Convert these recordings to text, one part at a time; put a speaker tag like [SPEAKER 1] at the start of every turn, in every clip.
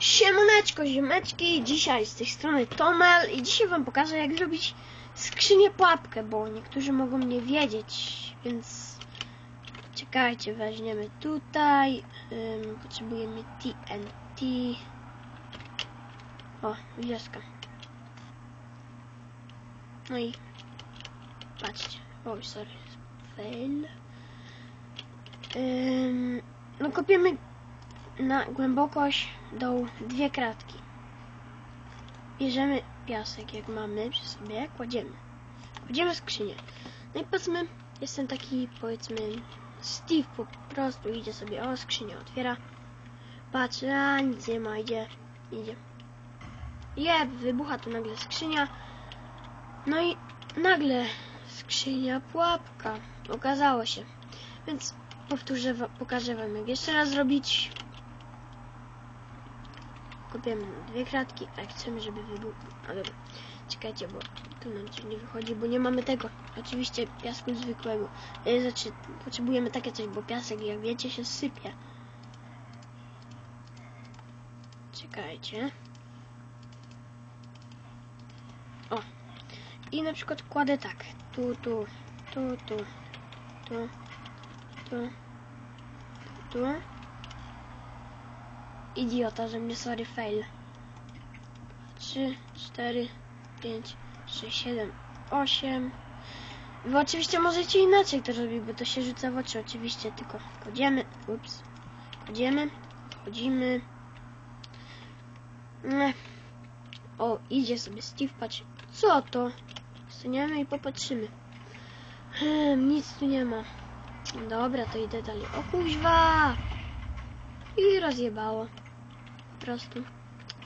[SPEAKER 1] Siemoneczko, ziomeczki, dzisiaj z tej strony Tomel i dzisiaj wam pokażę jak zrobić skrzynię pułapkę, bo niektórzy mogą nie wiedzieć, więc czekajcie, weźmiemy tutaj, ym, potrzebujemy TNT, o, wioska, no i patrzcie, oj, sorry, fail, Ym, no kopiemy na głębokość dołu dwie kratki. Bierzemy piasek, jak mamy przy sobie, kładziemy. Kładziemy skrzynię. No i powiedzmy, jestem taki, powiedzmy, Steve po prostu idzie sobie, o, skrzynię otwiera. Patrzy, a nic nie ma, idzie, idzie. Je, wybucha tu nagle skrzynia. No i nagle skrzynia pułapka. Okazało się. Więc powtórzę, pokażę wam jak jeszcze raz zrobić. Kopiemy dwie kratki, a chcemy, żeby wybuchł. A dobra, czekajcie, bo tu nam coś nie wychodzi, bo nie mamy tego. Oczywiście piasku zwykłego. E, Znaczy, potrzebujemy takie coś, bo piasek, jak wiecie, się sypie. Czekajcie. O. I na przykład kładę tak. Tu, tu, tu, tu, tu, tu, tu. Idiota, że mnie sorry fail. 3, 4, 5, 6, 7, 8. Wy oczywiście możecie inaczej to robić, bo to się rzuca w oczy. Oczywiście tylko wchodzimy. Ups. Wchodzimy. Nie. O, idzie sobie Steve, patrz. Co to? Staniemy i popatrzymy. Hmm, nic tu nie ma. Dobra, to idę dalej. O kuźwa! I rozjebało. Po prostu.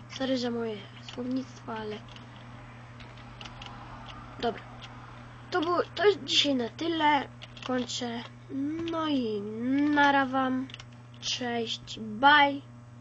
[SPEAKER 1] Sorry, że moje słownictwo, ale... Dobra. To było, to jest dzisiaj na tyle. Kończę. No i nara wam. Cześć. Bye.